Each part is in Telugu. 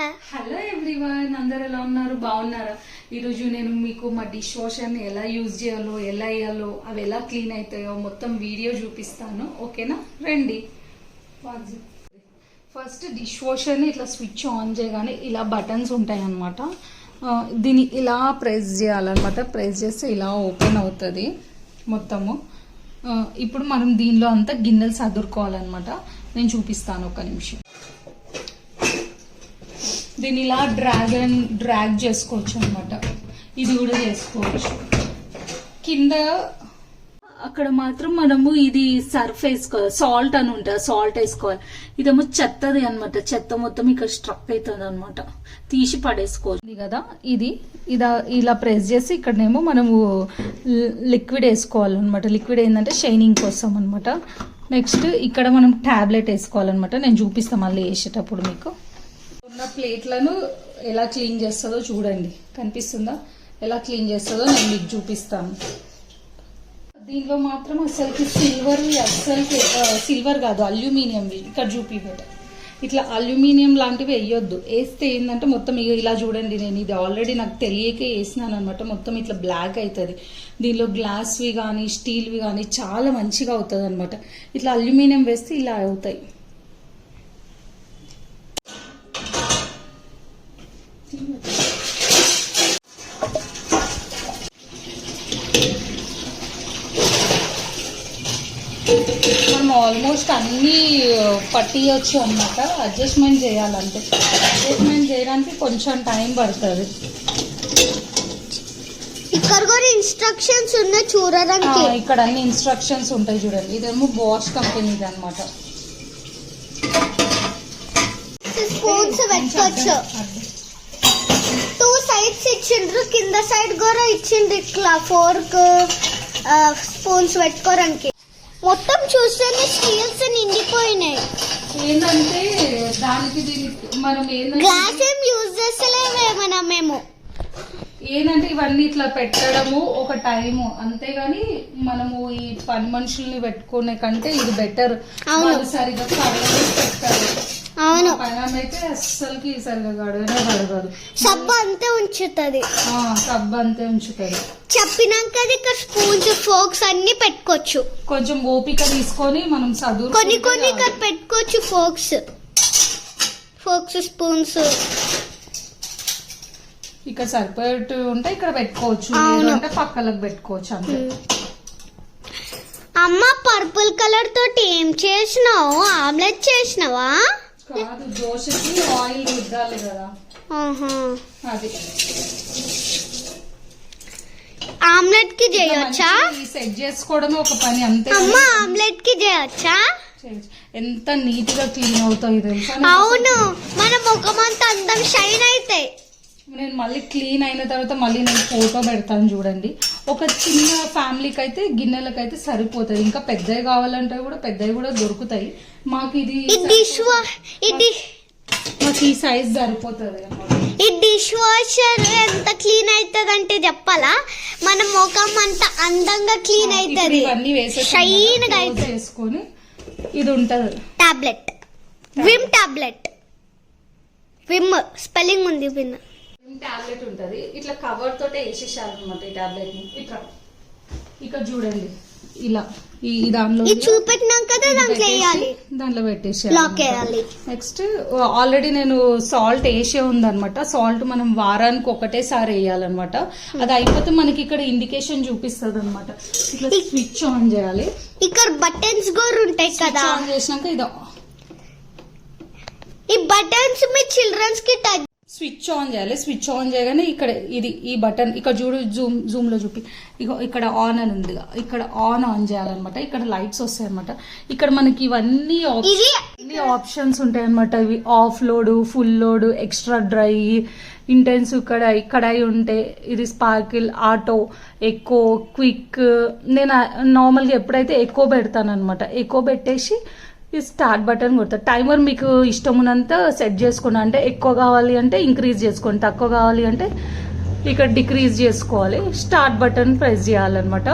హలో ఎవ్రీవన్ అందరు ఎలా ఉన్నారు? బాగున్నారా? ఈరోజు నేను మీకు మా డిష్ వాషర్ని ఎలా యూజ్ చేయాలో ఎలా వేయాలో అవి ఎలా క్లీన్ అవుతాయో మొత్తం వీడియో చూపిస్తాను. ఓకేనా? రండి. ఫస్ట్ డిష్ వాషర్ని ఇట్లా స్విచ్ ఆన్ చేయగానే ఇలా బటన్స్ ఉంటాయి అన్నమాట దీన్ని ఇలా ప్రెస్ చేయాలన్నమాట. ప్రెస్ చేస్తే ఇలా ఓపెన్ అవుతుంది మొత్తము. ఇప్పుడు మనం దీనిలో అంతా గిన్నెలు సదురుకోవాలన్నమాట. నేను చూపిస్తాను ఒక నిమిషం. దీన్ని ఇలా డ్రాగ్ అండ్ డ్రాగ్ చేసుకోవచ్చు అనమాట ఇది కూడా చేసుకోవచ్చు. కింద అక్కడ మాత్రం మనము ఇది సర్ఫ్ వేసుకోవాలి సాల్ట్ అని ఉంటుంది సాల్ట్ వేసుకోవాలి. ఇదేమో చెత్తది అనమాట చెత్త మొత్తం ఇక్కడ స్ట్రక్ అవుతుంది అనమాట తీసి పడేసుకోవచ్చు. కదా ఇది. ఇదా ఇలా ప్రెస్ చేసి ఇక్కడనేమో మనము లిక్విడ్ వేసుకోవాలన్నమాట. లిక్విడ్ ఏంటంటే షైనింగ్ కోసం అనమాట నెక్స్ట్ ఇక్కడ మనం ట్యాబ్లెట్ వేసుకోవాలన్నమాట. నేను చూపిస్తాను మళ్ళీ వేసేటప్పుడు మీకు. నా ప్లేట్లను ఎలా క్లీన్ చేస్తుందో చూడండి. కనిపిస్తుందా? ఎలా క్లీన్ చేస్తుందో నేను మీకు చూపిస్తాను. దీనిలో మాత్రం అసలుకి సిల్వర్ అస్సలకి సిల్వర్ కాదు అల్యూమినియం ఇక్కడ చూపిబెట ఇట్లా అల్యూమినియం లాంటివి వేయొద్దు. వేస్తే ఏంటంటే మొత్తం ఇలా చూడండి నేను ఇది ఆల్రెడీ నాకు తెలియకే వేసినాను అనమాట మొత్తం ఇట్లా బ్లాక్ అవుతుంది దీనిలో గ్లాస్వి కానీ స్టీల్వి కానీ చాలా మంచిగా అవుతుంది అనమాట ఇట్లా అల్యూమినియం వేస్తే ఇలా అవుతాయి. ఆల్మోస్ట్ అన్ని పట్టియచ్చు అన్నమాట. అడ్జస్ట్మెంట్ చేయాలంటే. అడ్జస్ట్మెంట్ చేయడానికి కొంచెం టైం పడుతుంది. ఇక్కడ కూడా ఇన్స్ట్రక్షన్స్ ఉన్నాయి చూడడానికి. ఇక్కడ అన్ని ఇన్స్ట్రక్షన్స్ ఉంటాయి చూడండి. ఇదేమో బాష్ కంపెనీది అనమాట స్పూన్స్ పెట్టుకోవచ్చు టూ సైడ్స్ ఇచ్చిండ్రు కింద సైడ్ కూడా ఇచ్చిండ్రు ఇట్లా ఫోర్క్ స్పూన్స్ పెట్టుకోవడానికి. మొత్తం చూస్తేనే స్టీల్స్ నిండిపోయినాయి. ఏంటంటే దానికి దీనికి మనం ఏంటంటే గ్లాస్ ఏం యూజ్ చేస్తలేమే మనం మేము. ఏంటంటే ఇవన్నీ ఇట్లా పెట్టడము ఒక టైము. అంతేగాని మనము ఈ పని మనుషుల్ని పెట్టుకునే కంటే ఇది బెటర్. వాళ్ళు సరిగా కడగలేదు పెట్టారు. అవును. అయితే అస్సలకి సరిగా గడగనే గడగదు సబ్బు అంతే ఉంచుతుంది. సబ్బు అంతే ఉంచుతుంది. చెప్పినాక ఇక్కడ స్పూన్స్ ఫోక్స్ అన్ని పెట్టుకోవచ్చు. కొంచెం ఓపిక తీసుకొని మనం చదువు కొన్ని కొన్ని ఇక్కడ పెట్టుకోవచ్చు ఫోక్స్. Folks spoons. ఇక్కడ సరిపోయేట్టు ఉంటే ఇక్కడ పెట్టుకోవచ్చు. అంటే పక్కలకు పెట్టుకోవచ్చు అంతే. అమ్మ పర్పుల్ కలర్ తోటి ఏం చేసినావు? ఆమ్లెట్ చేసినావా? కాదు దోశకి ఆయిల్ రుద్దాలి కదా. అది. ఆమ్లెట్కి చేయొచ్చా? సెట్ చేసుకోవడమే ఒక పని అంతే. అమ్మ ఆమ్లెట్కి చేయొచ్చా. ఎంత నీట్గా క్లీన్ అవుతాయి అవును. మన ముఖం అంతా అందం షైన్ అయితే. నేను మళ్ళీ క్లీన్ అయిన తర్వాత మళ్ళీ నేను ఫోటో పెడతాను చూడండి. ఒక చిన్న ఫ్యామిలీకి అయితే గిన్నెలకు అయితే సరిపోతుంది. ఇంకా పెద్దవి కావాలంటే కూడా పెద్దవి కూడా దొరుకుతాయి. మాకు ఇది మాకు ఈ సైజ్ సరిపోతుంది. ఈ డిష్ వాషర్ ఎంత క్లీన్ అవుతుంది అంటే చెప్పాలా? మన ముఖం అంతా అందంగా క్లీన్ అవుతుంది ఇవన్నీ వేసేసి చేసుకొని ఇది ఉంటది. Tablet Vim tablet Vim spelling ఉంది విమ్ టాబ్లెట్ ఉంటది. ఇట్లా కవర్ తోటే వేసేసారు అనమాట ఈ టాబ్లెట్ని. ఇట్లా. ఇక్కడ చూడండి. ఇలా. ఈ ఈ దానిలో దాంట్లో వేయాలి. దాంట్లో పెట్టేసి లాక్ వేయాలి. నెక్స్ట్ ఆల్రెడీ నేను సాల్ట్ వేసే ఉందన్నమాట. సాల్ట్ మనం వారానికి ఒకటేసారి వేయాలన్నమాట. అది అయిపోతే మనకి ఇక్కడ ఇండికేషన్ చూపిస్తుంది అనమాట ఇట్లా స్విచ్ ఆన్ చేయాలి. ఇక్కడ బటన్స్ కూడా ఉంటాయి కదా. ఆన్ చేసినాక ఇది. ఈ బటన్స్ మీ చిల్డ్రన్స్కి టచ్ స్విచ్ ఆన్ చేయాలి. స్విచ్ ఆన్ చేయగానే ఇక్కడ ఇది ఈ బటన్ ఇక్కడ చూడు జూమ్ జూమ్లో చూపి. ఇగో ఇక్కడ ఆన్ అని ఉంది ఇక్కడ ఆన్ ఆన్ చేయాలన్నమాట. ఇక్కడ లైట్స్ వస్తాయి అనమాట ఇక్కడ మనకి ఇవన్నీ అన్ని ఆప్షన్స్ ఉంటాయి అనమాట ఇవి half load full load extra dry intense కడాయి కడాయి ఉంటే ఇది స్పార్కిల్ ఆటో ఎకో క్విక్. నేను నార్మల్గా ఎప్పుడైతే ఎక్కువ పెడతాను అనమాట ఎక్కువ పెట్టేసి ఈ స్టార్ట్ బటన్ కొడతా. టైమర్ మీకు ఇష్టం ఉన్నంత సెట్ చేసుకోండి అంటే ఎక్కువ కావాలి అంటే ఇంక్రీజ్ చేసుకోండి. తక్కువ కావాలి అంటే ఇక్కడ డిక్రీజ్ చేసుకోవాలి. స్టార్ట్ బటన్ ప్రెస్ చేయాలన్నమాట.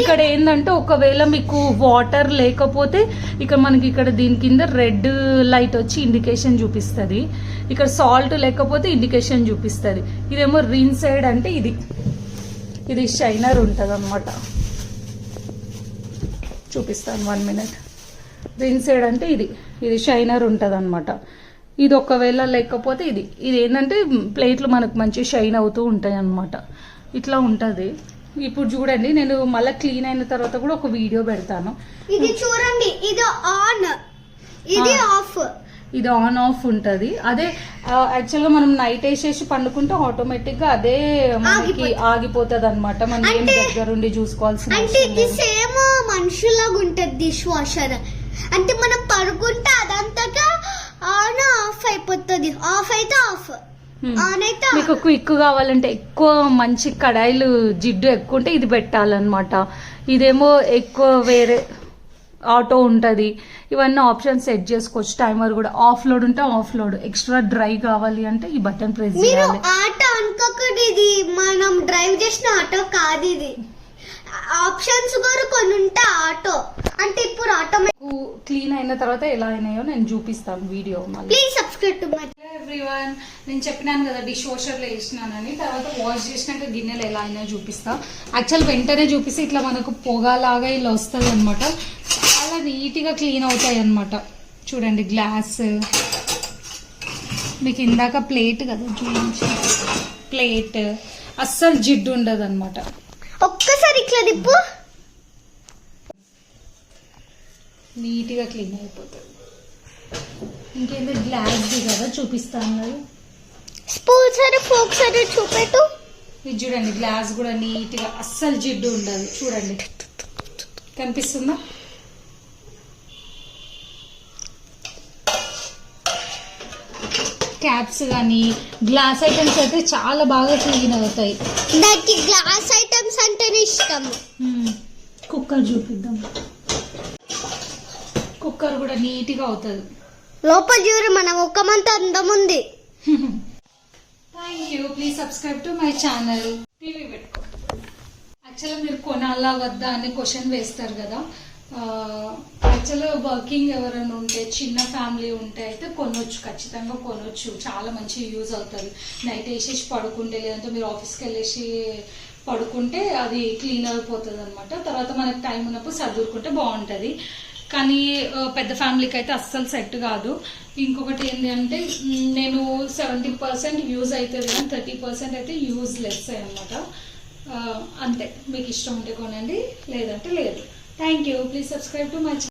ఇక్కడ ఏంటంటే ఒకవేళ మీకు వాటర్ లేకపోతే ఇక్కడ మనకి ఇక్కడ దీని కింద రెడ్ లైట్ వచ్చి ఇండికేషన్ చూపిస్తుంది. ఇక్కడ సాల్ట్ లేకపోతే ఇండికేషన్ చూపిస్తుంది. ఇదేమో రీన్ సైడ్ అంటే ఇది. ఇది షైనర్ ఉంటుంది చూపిస్తాను వన్ మినిట్. రిన్ సైడ్ అంటే ఇది. ఇది షైనర్ ఉంటుంది అనమాట ఇది ఒకవేళ లేకపోతే ఇది. ఇది ఏంటంటే ప్లేట్లు మనకు మంచి షైన్ అవుతూ ఉంటాయి అనమాట ఇట్లా ఉంటుంది. ఇప్పుడు చూడండి నేను మళ్ళీ క్లీన్ అయిన తర్వాత కూడా ఒక వీడియో పెడతాను. ఇది చూడండి ఇది ఆన్. ఇది. ఆఫ్. ఇది ఆన్ ఆఫ్ ఉంటుంది. అదే యాక్చువల్గా మనం నైట్ వేసేసి పండుకుంటే ఆటోమేటిక్గా అదే మనకి ఆగిపోతుంది. అనమాట మనం ఏం అంటే- దగ్గరుండి చూసుకోవాల్సిన అంటే అవసరం ఇది లేదు. సేమ్ మనుషులాగా ఉంటది డిష్ వాషర్ అంటే మనం పడుకుంటే అదంతటా ఆన్ ఆఫ్ అయిపోతుంది. ఆఫ్ అయితే ఆఫ్. ఆన్ అయితే మీకు క్విక్ కావాలంటే ఎక్కువ మంచి కడాయిలు జిడ్డు ఎక్కువ ఉంటే ఇది పెట్టాలన్నమాట. ఇదేమో ఎక్కువ వేరే ఆటో ఉంటుంది. ఇవన్నీ ఆప్షన్ సెట్ చేసుకోవచ్చు. టైమర్ కూడా ఆఫ్ లోడ్ ఉంటే ఆఫ్ లోడ్. ఎక్స్ట్రా డ్రై కావాలి అంటే ఈ బటన్ ప్రెస్ చేయాలి. ఆటో అనుకోకూడదు ఇది. మనం డ్రైవ్ చేసిన ఆటో కాదు ఇది. ఆప్షన్స్ కూడా కొన్ని ఉంటాయి ఆటో. అంటే ఇప్పుడు ఆటోమేటిక్ క్లీన్ అయిన తర్వాత ఎలా అయినాయో నేను చూపిస్తాను వీడియో మళ్ళీ. Please subscribe to my everyone నేను చెప్పినాను కదా డిష్ వాషర్లో వేసినానని తర్వాత వాష్ చేసినాక గిన్నెలు ఎలా అయినా చూపిస్తా. యాక్చువల్ వెంటనే చూపిస్తే ఇట్లా మనకు పొగలాగా ఇలా వస్తుంది అనమాట చాలా నీట్గా క్లీన్ అవుతాయి అనమాట చూడండి గ్లాస్. మీకు ఇందాక ప్లేట్ కదా చూపించి ప్లేట్. అస్సలు జిడ్డు ఉండదు అనమాట ఇట్లా దిప్పు నీట్గా క్లీన్ అయిపోతుంది. ఇంకేందో? గ్లాస్ది కదా చూపిస్తాను కదా. స్పూన్ సరే ఫోక్ సరే చూపెట్టు. ఇది చూడండి గ్లాస్ కూడా నీట్గా అస్సలు జిడ్డు ఉండదు. చూడండి. కనిపిస్తుందా? క్యాప్స్ కానీ గ్లాస్ ఐటమ్స్ అయితే చాలా బాగా క్లీన్ అవుతాయి. నాకు గ్లాస్ ఐటమ్స్ అంటేనే ఇష్టం కుక్కర్ చూపిద్దాం. కుక్కర్ కూడా నీట్గా అవుతుంది. లోపల చూడు మన ముఖమంతా అందం ఉంది thank you please subscribe to my channel TV పెట్టుకో. యాక్చువల్గా మీరు కొనాలా వద్దా అని క్వశ్చన్ వేస్తారు కదా. యాక్చువల్గా వర్కింగ్ ఎవరైనా ఉంటే చిన్న ఫ్యామిలీ ఉంటే అయితే కొనొచ్చు. ఖచ్చితంగా కొనొచ్చు. చాలా మంచి యూజ్ అవుతుంది. నైట్ వేసేసి పడుకుంటే లేదంటే మీరు ఆఫీస్కి వెళ్ళేసి పడుకుంటే అది క్లీన్ అయిపోతుంది అనమాట తర్వాత మనకు టైం ఉన్నప్పుడు సర్దుకుంటే బాగుంటుంది. కానీ పెద్ద ఫ్యామిలీకి అయితే అస్సలు సెట్ కాదు. ఇంకొకటి ఏంటి అంటే నేను సెవెంటీ పర్సెంట్ యూజ్ అవుతుంది కానీ థర్టీ పర్సెంట్ అయితే యూజ్ లెస్ అనమాట అంతే. మీకు ఇష్టం ఉంటే కొనండి లేదంటే లేదు. Thank you. Please subscribe to my